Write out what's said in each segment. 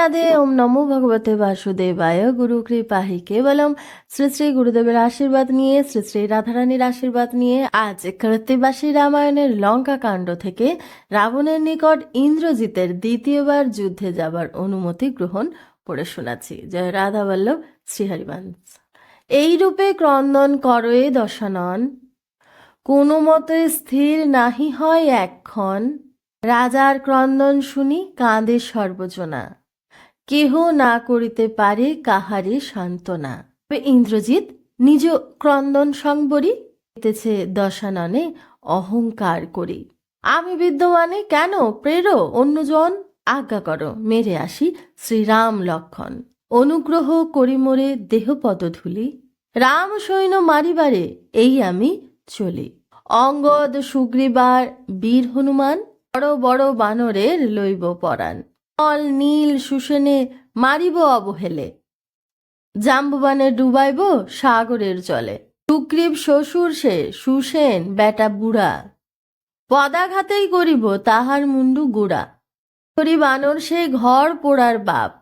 রাধে, ওম নমো ভগবতে বাসুদেবায়। গুরু কৃপাহি কেবলম। শ্রী শ্রী গুরুদেবের আশীর্বাদ নিয়ে, শ্রী শ্রী রাধারানীর আশীর্বাদ নিয়ে আজ কৃত্তিবাসী রামায়ণের লঙ্কা কাণ্ড থেকে রাবণের নিকট ইন্দ্রজিতের দ্বিতীয়বার যুদ্ধে যাবার অনুমতি গ্রহণ করে শোনাচ্ছি। জয় রাধা বল্লভ শ্রীহরিবংশ এই রূপে ক্রন্দন করয়ে দশানন কোনো মতে স্থির নাহি হয় একক্ষণ রাজার ক্রন্দন শুনি কাঁদে সর্বজনা। কেহ না করিতে পারে কাহারে সান্ত্বনা। তবে ইন্দ্রজিৎ নিজ ক্রন্দন সংবরী দিতেছে দশাননে অহংকার করি। আমি বিদ্যমানে কেন প্রের? অন্যজন আজ্ঞা করো, মেরে আসি শ্রীরাম লক্ষণ। অনুগ্রহ করি মোরে দেহপদ ধুলি। রাম সৈন্য মারিবারে, এই আমি চলি। অঙ্গদ সুগ্রীবার বীর হনুমান, বড় বড় বানরের লইব পরাণ। অল নীল সুসেনে মারিব অবহেলে। জাম্বুবানে ডুবাইব সাগরের জলে। সুগ্রীব শ্বশুর সে সুসেন বেটা বুড়া। পদাঘাতেই করিব তাহার মুন্ডু গুড়া। করি বানর সে ঘর পোড়ার বাপ।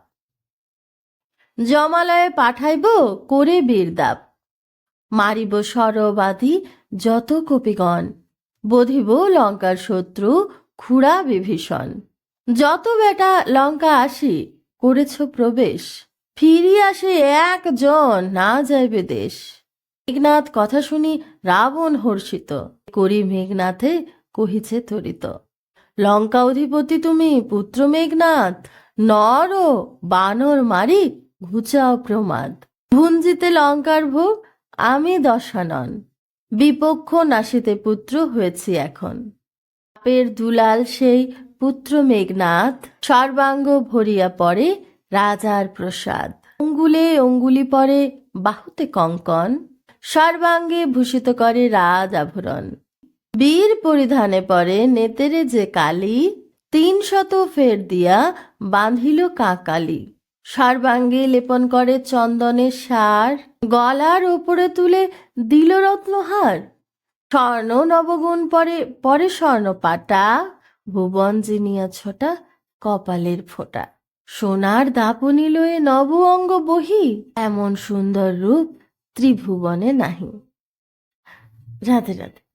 জমালয়ে পাঠাইব করে বীরদাপ মারিব সরবাধি যত কপিগণ। বধিব লঙ্কার শত্রু খুড়া বিভীষণ। যত বেটা লঙ্কা আসি, করেছ প্রবেশ। ফিরি আসে একজন, না যাইবে দেশ। মেঘনাথ কথা শুনি রাবণ হর্ষিত। করি মেঘনাথে কহিছে তরিত, লঙ্কা অধিপতি তুমি, পুত্র মেঘনাথ, নর ও বানর মারি ঘুচাও প্রমাদ। ভুঞ্জিতে লঙ্কার ভোগ, আমি দশানন বিপক্ষ নাসিতে পুত্র হয়েছি এখন। বাপের দুলাল সেই পুত্র মেঘনাথ সর্বাঙ্গ ভরিয়া পড়ে রাজার প্রসাদ। অঙ্গুলে অঙ্গুলি পরে বাহুতে কঙ্কন, সর্বাঙ্গে ভূষিত করে রাজ আভরণ। বীর পরিধানে পরে নেতেরে যে কালি, তিন শত ফের দিয়া বাঁধিল কাকালি। সর্বাঙ্গে লেপন করে চন্দনের সার, গলার ওপরে তুলে দিল রত্নহার। স্বর্ণ নবগুণ পরে পরে স্বর্ণ পাটা। ভুবন জিনিয়া ছোটা, কপালের ফোঁটা। সোনার দাপনি লয়ে নব অঙ্গ বহি, এমন সুন্দর রূপ ত্রিভুবনে নাহি। রাধে রাধে।